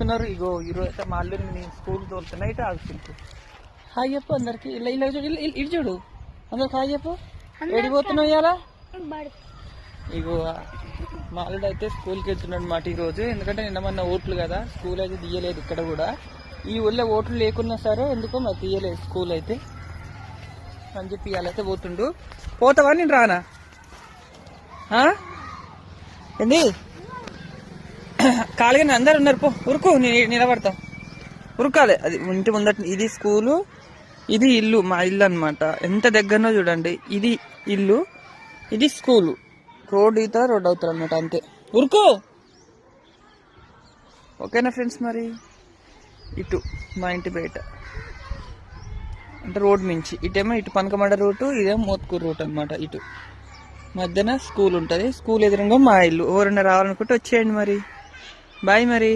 చేస్తున్నారు. ఇగో ఈరోజు అయితే మా అల్లుని నేను స్కూల్ తోలుతున్నా ఇటు ఆగుతుంది హాయ్ చెప్పు అందరికి. ఇలా ఇలా చూడు ఇలా- ఇటు చూడు. అందరికి హాయ్ చెప్పు. ఎడిపోతున్నావు ఇవాళ ఇగో మా అల్లుడు అయితే స్కూల్కి వెళ్తున్నాడు మాట ఈరోజు. ఎందుకంటే నిన్న మొన్న ఓట్లు కదా స్కూల్ అయితే తీయలేదు ఇక్కడ కూడా. ఈ ఊళ్ళో ఓట్లు లేకున్నా సరే ఎందుకో మరి తీయలేదు స్కూల్ అయితే. అని చెప్పి ఇవాళైతే పోతుండు. పోతావా నేను రానా? ఏంది? ఖాళీగానే అందరు ఉన్నారు పో. ఉరుకు నిలబడతా. ఉరకాలి. అది ఇంటి ముందట ఇది స్కూలు ఇది ఇల్లు మా ఇల్లు అన్నమాట. ఎంత దగ్గరనో చూడండి. ఇది ఇల్లు ఇది స్కూలు. రోడ్ అవుతా రోడ్ అవుతారు అనమాట అంతే. ఉరుకు! ఓకేనా ఫ్రెండ్స్ మరి? ఇటు మా ఇంటి బయట. అంటే రోడ్ మించి. ఇటేమో ఇటు పనకమడ రూటు ఇదేమో మోత్కూరు రూట్ అన్నమాట ఇటు. మధ్యన స్కూల్ ఉంటుంది. స్కూల్ ఎదురుగా మా ఇల్లు. ఎవరైనా రావాలనుకుంటే వచ్చేయండి మరి. బాయ్ మరి